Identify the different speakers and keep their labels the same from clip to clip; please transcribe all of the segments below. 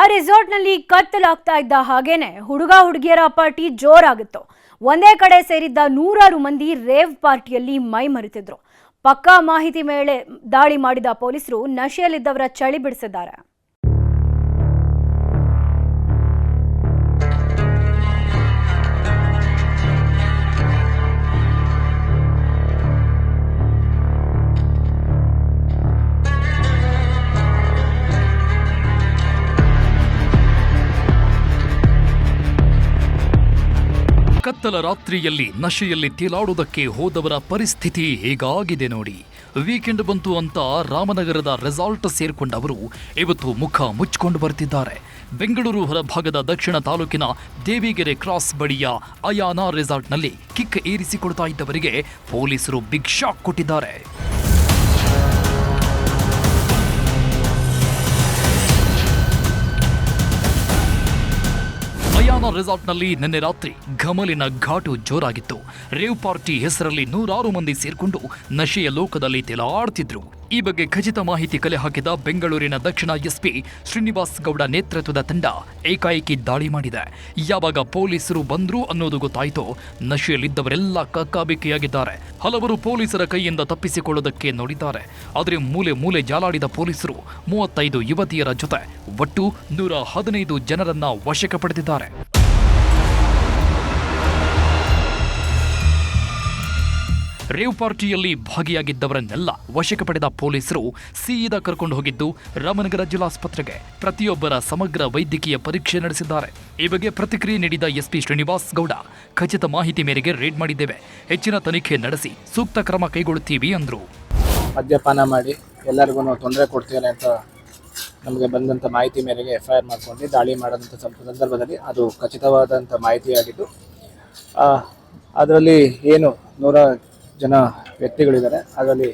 Speaker 1: ಆ ರೆಸಾರ್ಟ್ನಲ್ಲಿ ಕತ್ತಲಾಗ್ತಾ ಇದ್ದ ಹಾಗೇನೆ ಹುಡುಗ ಹುಡುಗಿಯರ ಪಾರ್ಟಿ ಜೋರಾಗಿತ್ತು. ಒಂದೇ ಕಡೆ ಸೇರಿದ್ದ ನೂರಾರು ಮಂದಿ ರೇವ್ ಪಾರ್ಟಿಯಲ್ಲಿ ಮೈ ಮರೆತಿದ್ರು. ಪಕ್ಕಾ ಮಾಹಿತಿ ಮೇಲೆ ದಾಳಿ ಮಾಡಿದ ಪೊಲೀಸರು ನಶೆಯಲ್ಲಿದ್ದವರ ಚಳಿ ಬಿಡಿಸಿದ್ದಾರೆ.
Speaker 2: ಕತ್ತಲ ರಾತ್ರಿಯಲ್ಲಿ ನಶೆಯಲ್ಲಿ ತೇಲಾಡುವುದಕ್ಕೆ ಹೋದವರ ಪರಿಸ್ಥಿತಿ ಹೇಗಾಗಿದೆ ನೋಡಿ. ವೀಕೆಂಡ್ ಬಂತು ಅಂತ ರಾಮನಗರದ ರೆಸಾರ್ಟ್ ಸೇರಿಕೊಂಡವರು ಇವತ್ತು ಮುಖ ಮುಚ್ಚಿಕೊಂಡು ಬರ್ತಿದ್ದಾರೆ ಬೆಂಗಳೂರು ಹೊರಭಾಗದ ದಕ್ಷಿಣ ತಾಲೂಕಿನ ದೇವಿಗೆರೆ ಕ್ರಾಸ್ ಬಳಿಯ ಅಯಾನ ರೆಸಾರ್ಟ್ನಲ್ಲಿ ಕಿಕ್ ಏರಿಸಿಕೊಡ್ತಾ ಇದ್ದವರಿಗೆ ಪೊಲೀಸರು ಬಿಗ್ ಶಾಕ್ ಕೊಟ್ಟಿದ್ದಾರೆ. ಅಯಾನ ರೆಸಾರ್ಟ್ನಲ್ಲಿ ನಿನ್ನೆ ರಾತ್ರಿ ಘಮಲಿನ ಘಾಟು ಜೋರಾಗಿತ್ತು. ರೇವ್ ಪಾರ್ಟಿ ಹೆಸರಲ್ಲಿ ನೂರಾರು ಮಂದಿ ಸೇರ್ಕೊಂಡು ನಶೆಯ ಲೋಕದಲ್ಲಿ ತೆಲಾಡ್ತಿದ್ರು. ಈ ಬಗ್ಗೆ ಖಚಿತ ಮಾಹಿತಿ ಕಲೆ ಹಾಕಿದ ಬೆಂಗಳೂರಿನ ದಕ್ಷಿಣ ಎಸ್ಪಿ ಶ್ರೀನಿವಾಸ್ ಗೌಡ ನೇತೃತ್ವದ ತಂಡ ಏಕಾಏಕಿ ದಾಳಿ ಮಾಡಿದೆ. ಯಾವಾಗ ಪೊಲೀಸರು ಬಂದ್ರು ಅನ್ನೋದು ಗೊತ್ತಾಯಿತು. ನಶೆಯಲ್ಲಿದ್ದವರೆಲ್ಲ ಕಕ್ಕಾಬಿಕ್ಕಿಯಾಗಿದ್ದಾರೆ. ಹಲವರು ಪೊಲೀಸರ ಕೈಯಿಂದ ತಪ್ಪಿಸಿಕೊಳ್ಳುವುದಕ್ಕೆ ನೋಡಿದ್ದಾರೆ. ಆದರೆ ಮೂಲೆ ಮೂಲೆ ಜಾಲಾಡಿದ ಪೊಲೀಸರು ಮೂವತ್ತೈದು ಯುವತಿಯರ ಜೊತೆ ಒಟ್ಟು ನೂರ ಹದಿನೈದು ಜನರನ್ನ ವಶಕ್ಕೆ ಪಡೆದಿದ್ದಾರೆ. ರೇವ್ ಪಾರ್ಟಿಯಲ್ಲಿ ಭಾಗಿಯಾಗಿದ್ದವರನ್ನೆಲ್ಲ ವಶಕ್ಕೆ ಪಡೆದ ಪೊಲೀಸರು ಸೀದಾ ಕರ್ಕೊಂಡು ಹೋಗಿದ್ದು ರಾಮನಗರ ಜಿಲ್ಲಾಸ್ಪತ್ರೆಗೆ. ಪ್ರತಿಯೊಬ್ಬರ ಸಮಗ್ರ ವೈದ್ಯಕೀಯ ಪರೀಕ್ಷೆ ನಡೆಸಿದ್ದಾರೆ. ಈ ಬಗ್ಗೆ ಪ್ರತಿಕ್ರಿಯೆ ನೀಡಿದ ಎಸ್ಪಿ ಶ್ರೀನಿವಾಸ್ ಗೌಡ, ಖಚಿತ ಮಾಹಿತಿ ಮೇರೆಗೆ ರೇಡ್ ಮಾಡಿದ್ದೇವೆ. ಹೆಚ್ಚಿನ ತನಿಖೆ ನಡೆಸಿ ಸೂಕ್ತ ಕ್ರಮ ಕೈಗೊಳ್ಳುತ್ತೀವಿ ಅಂದರು.
Speaker 3: ಮದ್ಯಪಾನ ಮಾಡಿ ಎಲ್ಲರಿಗೂ ತೊಂದರೆ ಕೊಡ್ತೀವಿ ಅಂತ ನಮಗೆ ಬಂದಂಥ ಮಾಹಿತಿ ಮೇರೆಗೆ ಎಫ್ ಐ ಆರ್ ಮಾಡ್ಕೊಂಡು ದಾಳಿ ಮಾಡಿದಂಥ ಸಂದರ್ಭದಲ್ಲಿ ಅದು ಖಚಿತವಾದಂಥ ಮಾಹಿತಿಯಾಗಿದ್ದು ಅದರಲ್ಲಿ ಏನು ನೂರ ಜನ ವ್ಯಕ್ತಿಗಳಿದ್ದಾರೆ. ಅದರಲ್ಲಿ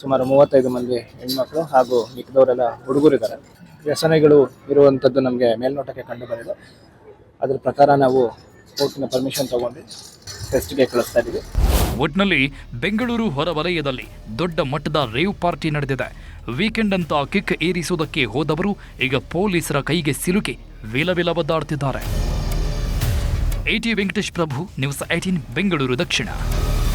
Speaker 3: ಸುಮಾರು ಮೂವತ್ತೈದು ಮಂದಿ ಹೆಣ್ಮಕ್ಳು ಹಾಗೂ ಮಿಕ್ಕದವರೆಲ್ಲ ಹುಡುಗರಿದ್ದಾರೆ. ವ್ಯಸನಗಳು ಇರುವಂಥದ್ದು ನಮಗೆ ಮೇಲ್ನೋಟಕ್ಕೆ ಕಂಡು ಬಂದಿದೆ. ಅದರ ಪ್ರಕಾರ ನಾವು ಕೋರ್ಟಿನ ಪರ್ಮಿಷನ್ ತಗೊಂಡು ಟೆಸ್ಟ್ಗೆ ಕಳಿಸ್ತಾ ಇದ್ದೀವಿ.
Speaker 2: ಒಟ್ನಲ್ಲಿ ಬೆಂಗಳೂರು ಹೊರವಲಯದಲ್ಲಿ ದೊಡ್ಡ ಮಟ್ಟದ ರೇವ್ ಪಾರ್ಟಿ ನಡೆದಿದೆ. ವೀಕೆಂಡ್ ಅಂತ ಕಿಕ್ ಏರಿಸುವುದಕ್ಕೆ ಹೋದವರು ಈಗ ಪೊಲೀಸರ ಕೈಗೆ ಸಿಲುಕಿ ವಿಲವಿಲ ಒದ್ದಾಡ್ತಿದ್ದಾರೆ. Eighty Venkatesh Prabhu, news eighteen Bengaluru ದಕ್ಷಿಣ.